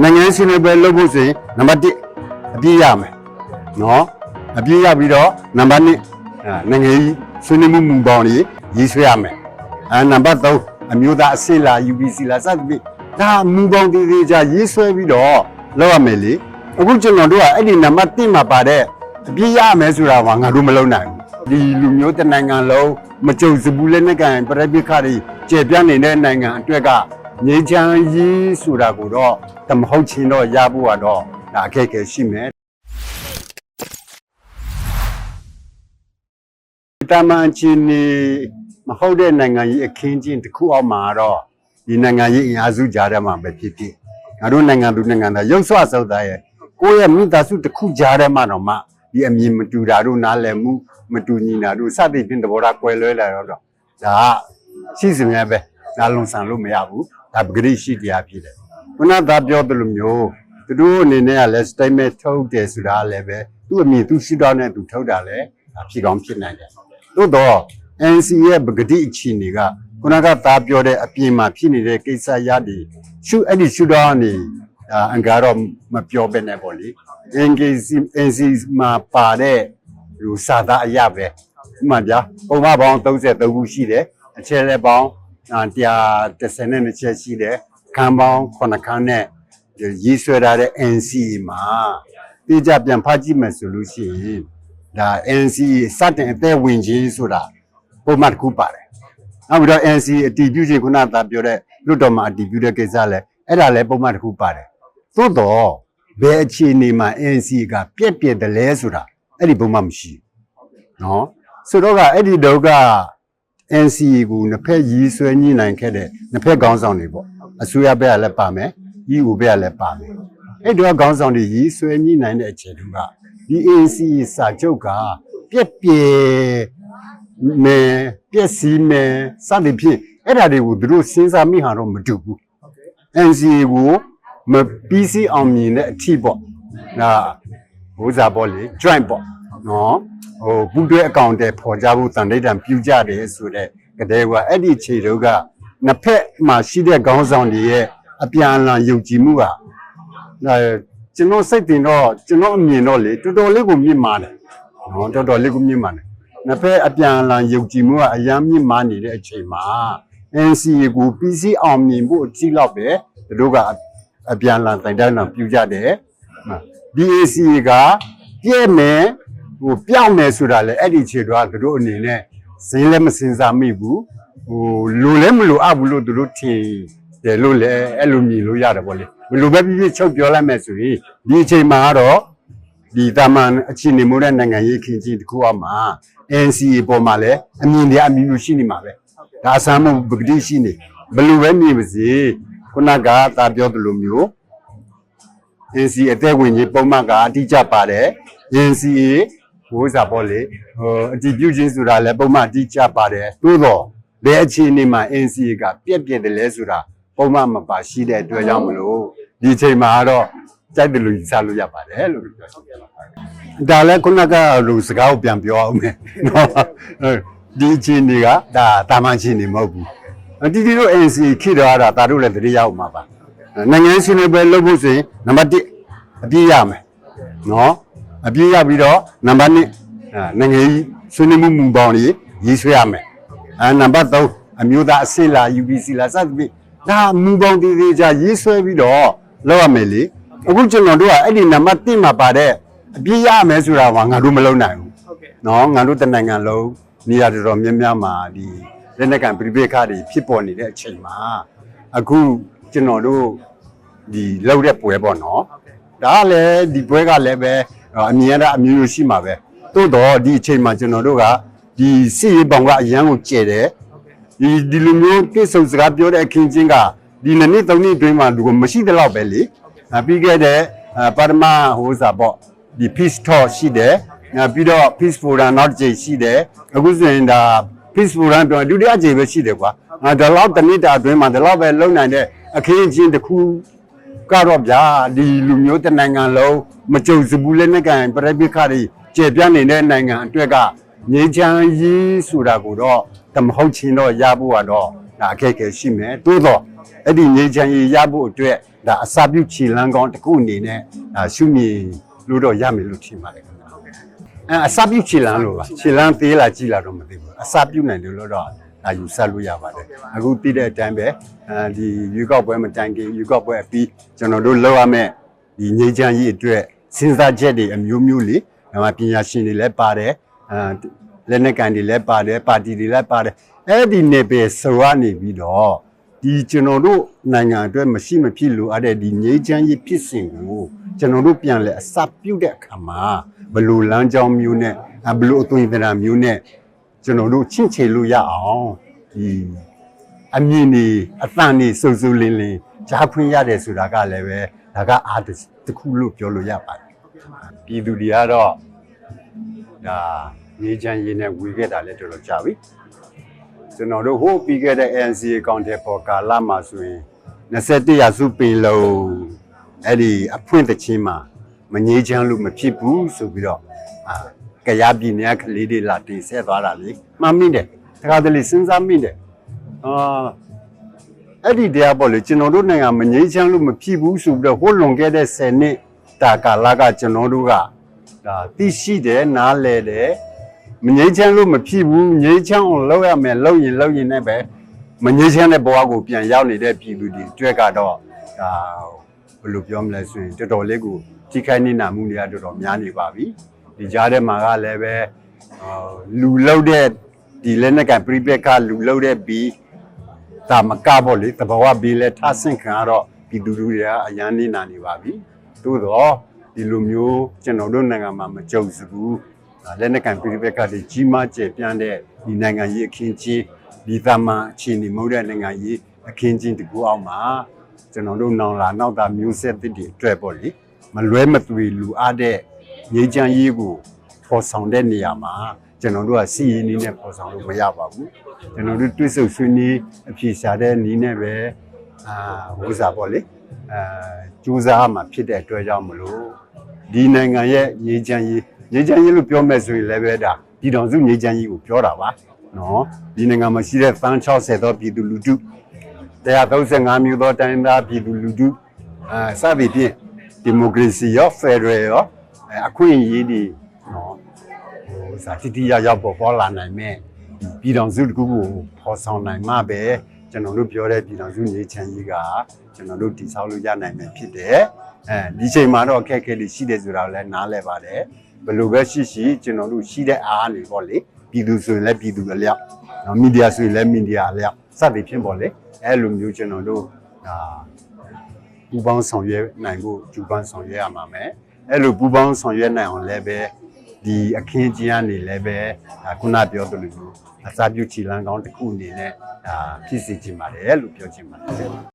နိုင်ငံရေးဆွေးနွေးပွဲလုပ်ဖို့ဆိုရင်နံပါတ်1အပြည့်ရမယ်နော်အပြည့်ရပြီးတော့နံပါတ်2အာနိုင်ငံရေးဆွေးနွေးမှုမူပေါင်းကြီးရေးဆွဲရမယ်အဲနံပါတ်3အမျိုးသားအစစ်လာ UBC လာစသဖြင့်ဒါမူပေါင်းတည်တည်ကြရေးဆွဲပြီးတော့လုပ်ရမယ်လေအခုကျွန်တော်တို့ကအဲ့ဒီနံပါတ်1မှာပါတဲ့အပြည့်ရမယ်ဆိုတာကငါတို့မလုပ်နိုင်ဘူးဒီလူမျိုးတစ်နိုင်ငံလုံးမကြုံစဘူးလက်နက်ကန်ပြပိခါတွေကျေပြန့်နေတဲ့နိုင်ငံအတွက်က ငြိမ်းချမ်းရေးဆိုတာကိုတော့တမဟုတ်ချင်းတော့ရဖို့ကတော့ဒါအခက်အခဲရှိမယ်တမန်ချင်းနေမဟုတ်တဲ့နိုင်ငံကြီးအခင်းချင်းတစ်ခုအောက်မှာတော့ဒီနိုင်ငံကြီးအင်အားစုကြားထဲမှာပဲဖြစ်ဖြစ်ငါတို့နိုင်ငံသူနိုင်ငံသားရုပ်ဆွဆောက်သားရဲ့ကိုယ့်ရဲ့မိသားစုတစ်ခုကြားထဲမှာတော့မှဒီအမြင်မတူတာတို့နားလည်မှုမတူညီတာတို့စသဖြင့်သဘောထားကွဲလွဲလာတော့ဒါကရှိစမြဲပဲဒါလုံဆန်လို့မရဘူး ဒါပဂရိရှိတရားဖြစ်တယ်ခုနသားပြောသလိုမျိုးသူတို့အနေနဲ့ကလည်း statement ထုတ်တယ်ဆိုတာလည်းပဲသူ့အမြင်သူရှိတော့နဲ့သူထုတ်တာလည်းဒါဖြစ်ကောင်းဖြစ်နိုင်တယ်သို့တော့ NC ရဲ့ပဂတိအခြေအနေကခုနကသားပြောတဲ့အပြင်မှာဖြစ်နေတဲ့ကိစ္စရတွေရှုအဲ့ဒီရှုတော့နေအာအင်္ဂါတော့မပြောပဲနဲ့ပေါ့လေ NC NC မှာပါတဲ့လူစာသားအရာပဲဥပမာပြပုံမှန်ပေါင်း33ခုရှိတယ်အချက်လက်ပေါင်း 132ချက်ရှိတယ်ခန်းပေါင်း9ခန်းနဲ့ရေးဆွဲထားတဲ့ NC မှာပြကြပြန်ဖတ်ကြည့်မယ်ဆိုလို့ရှိရင်ဒါ NC စတင်အသက်ဝင်ခြင်းဆိုတာပုံမှန်တစ်ခုပါတယ်နောက်ပြီးတော့ NC အတည်ပြုခြင်းခုနကပြောတဲ့လွတ်တော်မှာအတည်ပြုတဲ့ကိစ္စလဲအဲ့ဒါလည်းပုံမှန်တစ်ခုပါတယ်သို့တော့ဘယ်အခြေအနေမှာ NC ကပြက်ပြက်တယ်လဲဆိုတာအဲ့ဒီပုံမှန်မရှိဘူးနော်ဆိုတော့ကအဲ့ဒီတော့က NCA ကိုနှစ်ဖက်ရည်ဆွဲညှိနှိုင်းခဲ့တဲ့နှစ်ဖက်ခေါင်းဆောင်တွေပေါ့အစိုးရဘက်ကလည်းပါမယ် EU ဘက်ကလည်းပါမယ်အဲ့တော့ခေါင်းဆောင်တွေရည်ဆွဲညှိနှိုင်းတဲ့အချိန်တုန်းကဒီ NCA စာချုပ်ကပြက်ပြက်မယ်ပြက်စီးမယ်စသဖြင့်အဲ့ဒါတွေကိုသူတို့စဉ်းစားမိဟာတော့မတူဘူး NCA ကိုမပြီးစီးအောင်မြင်တဲ့အထီးပေါ့ဒါဘိုးစားပေါ့လေ joint ပေါ့ နော်ဟိုပူးတွဲအကောင့်တွေပေါ်ကြဖို့တန်ဋိဌာန်ပြုကြတယ်ဆိုတဲ့ကတဲ့ကအဲ့ဒီခြေတုပ်ကနှစ်ဖက်မှာရှိတဲ့ခေါင်းဆောင်တွေရဲ့အပြန်အလှန်ယုံကြည်မှုကအဲကျွန်တော်စိတ်တင်တော့ကျွန်တော်အမြင်တော့လေတော်တော်လေးကိုမြင့်မာတယ်နော်တော်တော်လေးကိုမြင့်မာတယ်နှစ်ဖက်အပြန်အလှန်ယုံကြည်မှုကအများမြင့်မာနေတဲ့အချိန်မှာ NCA ကိုပြီးစီးအောင်မြင်ဖို့အကြည့်လောက်ပဲသူတို့ကအပြန်အလှန်တိုင်တိုင်လှန်ပြုကြတယ် DAC ကပြည့်မယ် ဟိုပြောင်းမယ်ဆိုတာလေအဲ့ဒီခြေတော့သူတို့အနေနဲ့စင်းလည်းမစင်စားမိဘူးဟိုလိုလည်းမလိုအပ်ဘူးလို့သူတို့ထင်တယ်လို့လည်းအဲ့လိုမြင်လို့ရတယ်ပေါ့လေဘယ်လိုပဲပြပြချုပ်ပြောလိုက်မယ်ဆိုရင်ဒီအချိန်မှာကတော့ဒီတာမန်အခြေအနေမို့တဲ့နိုင်ငံရေးခင်ကြီးတစ်ခုအောက်မှာ NCA ပေါ်မှာလည်းအမြင်တွေအမျိုးမျိုးရှိနေမှာပဲဒါအစမ်းမှုပဂတိရှိနေဘယ်လိုပဲမြင်ပါစေခုနကသာပြောသလိုမျိုး NC အသက်ဝင်ကြီးပုံမှန်ကအတိအကျပါတယ် NCA ဘိုးစားပေါ့လေဟိုအတည်ပြုခြင်းဆိုတာလည်းပုံမှန်အတိအကျပါတယ်သို့တော့ဘယ်အခြေအနေမှာ NCA ကပြက်ပြက်တယ်လဲဆိုတာပုံမှန်မပါရှိတဲ့အတွက်ကြောင့်မလို့ဒီအချိန်မှာကတော့ကြိုက်တယ်လို့ယူဆလို့ရပါတယ်လို့ပြောချင်ပါတယ်ဒါလည်းခုနကလူစကားကိုပြန်ပြောအောင်မယ်နော်ဒီအချိန်တွေကဒါတာမန်ချင်းနေမဟုတ်ဘူးအတီတီတို့ NCA ခိတော့တာဒါတို့လည်းတတိယအောင်မှာပါနိုင်ငံရေးဆွေးနွေးပွဲလုပ်ဖို့ဆိုရင်နံပါတ်1အပြည့်ရမယ်နော် အပြည့်ရပြီးတော့နံပါတ်2အာနိုင်ငံရေးဆွေးနွေးမှုမူပေါင်းကြီးရေးဆွဲရမယ်အဲနံပါတ်3အမျိုးသားအစစ်လာ UBC လာစသဖြင့်ဒါမူပေါင်းတည်တည်ကြရေးဆွဲပြီးတော့လုပ်ရမယ်လေအခုကျွန်တော်တို့ကအဲ့ဒီနံပါတ်1မှာပါတဲ့အပြည့်ရမယ်ဆိုတာကငါတို့မလုပ်နိုင်ဘူးဟုတ်ကဲ့နော်ငါတို့တနိုင်ငံလုံးနေရာတော်တော်များများမှာဒီလက်နက်ကန်ပြိပိခါတွေဖြစ်ပေါ်နေတဲ့အချိန်မှာအခုကျွန်တော်တို့ဒီလောက်တဲ့ပွဲပေါ့နော်ဟုတ်ကဲ့ဒါကလည်းဒီပွဲကလည်းပဲ အမြင်ရတာအမျိုးမျိုးရှိမှာပဲတိုးတော့ဒီအချိန်မှာကျွန်တော်တို့ကဒီစစ်ရေးပေါင်ကအရန်ကိုကျဲတယ်ဟုတ်ကဲ့ဒီဒီလိုမျိုးပြစ်ဆုံစကားပြောတဲ့အခင်းချင်းကဒီနှစ်နှစ်သုံးနှစ်အတွင်းမှာလူကမရှိတဲ့လောက်ပဲလေအဲပြီးခဲ့တဲ့အဲပါရမဟိုစားပေါ့ဒီ peace talk ရှိတယ်အဲပြီးတော့ peace forum နောက်တစ်ချိန်ရှိတယ်အခုဆိုရင်ဒါ peace forum ပြောရင်ဒုတိယချိန်ပဲရှိတယ်ကွာအဲဒါလောက်တစ်နှစ်တာအတွင်းမှာဒါလောက်ပဲလုံနိုင်တဲ့အခင်းချင်းတစ်ခု ကတော့ဗျာဒီလူမျိုးတစ်နိုင်ငံလုံးမကြုံစဘူးလက်နဲ့ကန်ပြပိခါတွေကျေပြန့်နေတဲ့နိုင်ငံအတွက်ကငြိမ်းချမ်းရေးဆိုတာကိုတော့တမဟုတ်ချင်းတော့ရဖို့ကတော့ဒါအခက်အခဲရှိမယ်တိုးတော့အဲ့ဒီငြိမ်းချမ်းရေးရဖို့အတွက်ဒါအစာပြုတ်ခြေလန်းကောင်းတစ်ခုအနေနဲ့ဒါရှုမြင်လို့တော့ရမယ်လို့ထင်ပါတယ်ခင်ဗျာအဲအစာပြုတ်ခြေလန်းလို့ပါခြေလန်းသေးလာကြည့်လာတော့မသိဘူးအစာပြုတ်နိုင်တယ်လို့တော့ ဒါယူဆလို့ရပါတယ်အခုသိတဲ့အတိုင်းပဲအဲဒီရွေးကောက်ပွဲမတိုင်ခင်ရွေးကောက်ပွဲအပြီးကျွန်တော်တို့လောက်ရမယ်ဒီငြိမ်းချမ်းရေးအတွက်စဉ်းစားချက်တွေအမျိုးမျိုးလေမြန်မာပညာရှင်တွေလည်းပါတယ်အဲလက်နက်ကန်တွေလည်းပါတယ်ပါတီတွေလည်းပါတယ်အဲ့ဒီနေပဲဆိုရနေပြီးတော့ဒီကျွန်တော်တို့နိုင်ငံအတွက်မရှိမဖြစ်လို့အဲ့တဲ့ဒီငြိမ်းချမ်းရေးဖြစ်စဉ်ကိုကျွန်တော်တို့ပြန်လဲအစပြုတ်တဲ့အခါမှာဘယ်လိုလမ်းကြောင်းမျိုးနဲ့အဘယ်လိုအသွင်သဏ္ဍာန်မျိုးနဲ့ ကျွန်တော်တို့ချင့်ချေလို့ရအောင်ဒီအမြင်နေအသံနေစုံစုံလင်းလင်းကြားခွင့်ရတယ်ဆိုတာကလည်းပဲဒါကအားတစ်ခုလို့ပြောလို့ရပါတယ်ပြည်သူတွေကတော့ဒါငြိမ်းချမ်းရေးနဲ့ဝေခဲ့တာလည်းတော်တော်ကြာပြီကျွန်တော်တို့ဟိုးပြီးခဲ့တဲ့ ANC အကောင့်ထဲပေါ်ကာလမှာဆိုရင်21ရာစုပင်လုံးအဲ့ဒီအဖွင့်တချင်းမှာမငြိမ်းချမ်းလို့မဖြစ်ဘူးဆိုပြီးတော့အာ ကြရပြည်နယ်ကလေးတွေလာတင်ဆက်သွားတာလေမှန်မိတယ်တခါတလေစဉ်းစားမိတယ်အာအဲ့ဒီတရားပေါ့လေကျွန်တော်တို့နိုင်ငံမငြိမ်းချမ်းလို့မဖြစ်ဘူးဆိုပြီးတော့ဟိုးလွန်ခဲ့တဲ့10နှစ်တာကာလကကျွန်တော်တို့ကဒါသိရှိတယ်နားလည်တယ်မငြိမ်းချမ်းလို့မဖြစ်ဘူးငြိမ်းချမ်းအောင်လုပ်ရမယ်လုပ်ရင်လုပ်ရင်လည်းပဲမငြိမ်းချမ်းတဲ့ဘဝကိုပြန်ရောက်နေတဲ့ပြည်သူတွေတွေ့ကတော့ဒါဘယ်လိုပြောမလဲဆိုရင်တော်တော်လေးကိုထိခိုက်နေတာမှုတွေကတော်တော်များနေပါပြီ ဒီကြားထဲမှာကလည်းပဲအာလူလောက်တဲ့ဒီလက်နက်ကပရိပက်ကလူလောက်တဲ့ဘီဒါမကပေါ့လေတဘာဝဘီလဲထဆင့်ခံရတော့ပြည်သူလူတွေကအရန်နေတာနေပါပြီသို့တော့ဒီလိုမျိုးကျွန်တော်တို့နိုင်ငံမှာမကြုံစဘူးလက်နက်ကန်ပြည်ပက်ကတည်းကြီးမားကျယ်ပြန့်တဲ့ဒီနိုင်ငံရေးအခင်းချင်းဒီသမန်အခြေအနေမဟုတ်တဲ့နိုင်ငံရေးအခင်းချင်းတကူအောင်မှာကျွန်တော်တို့နောင်လာနောက်တာမျိုးဆက်သစ်တွေအတွက်ပေါ့လေမလွဲမသွေလူအားတဲ့ ငြိမ်းချမ်းရေးကိုပေါ်ဆောင်တဲ့နေရာမှာကျွန်တော်တို့ကစီရင်နည်းနဲ့ပေါ်ဆောင်လို့မရပါဘူးကျွန်တော်တို့တွစ်ဆုပ်ဆွေးနွေးအဖြေရှာတဲ့နည်းနဲ့ပဲအာဝိစားပေါ့လေအဲစူးစမ်းမှဖြစ်တဲ့အတွက်ကြောင့်မလို့ဒီနိုင်ငံရဲ့ငြိမ်းချမ်းရေးငြိမ်းချမ်းရေးလို့ပြောမဲ့ဆိုရင်လည်းပဲဒါပြည်တော်စုငြိမ်းချမ်းရေးကိုပြောတာပါနော်ဒီနိုင်ငံမှာရှိတဲ့သန်း60သောပြည်သူလူထု135မျိုးသောတိုင်းသားပြည်သူလူထုအဲစသည်ဖြင့်ဒီမိုကရေစီရောဖက်ဒရယ်ရော အဲအခွင့်အရေးတွေနော်ဟိုစာတိတိယရောက်ပေါ်ပေါ်လာနိုင်မဲ့ဒီပြည်တော်စုတစ်ခုကိုပေါ်ဆောင်နိုင်မှပဲကျွန်တော်တို့ပြောတဲ့ပြည်တော်စုငြိမ်းချမ်းရေးကကျွန်တော်တို့တည်ဆောက်လို့ရနိုင်မယ်ဖြစ်တယ်အဲဒီချိန်မှာတော့အခက်အခဲတွေရှိတယ်ဆိုတာကိုလည်းနားလည်ပါတယ်ဘယ်လိုပဲရှိရှိကျွန်တော်တို့ရှိတဲ့အားနေပေါ့လေပြည်သူဆိုရင်လည်းပြည်သူအလျောက်နော်မီဒီယာဆိုရင်လည်းမီဒီယာအလျောက်စသည်ဖြင့်ပေါ့လေအဲလိုမျိုးကျွန်တော်တို့ဒါပူပေါင်းဆောင်ရွက်နိုင်ဖို့ကြိုးပမ်းဆောင်ရွက်ရမှာမယ် အဲလိုပူပေါင်းဆောင်ရွက်နိုင်အောင်လည်းပဲဒီအခင်းကျင်းကနေလည်းပဲဒါခုနပြောသလိုမျိုးအစာပြုချီလန်းကောင်းတစ်ခုအနေနဲ့ဒါဖြစ်စီခြင်းပါတယ်လို့ပြောချင်ပါတယ်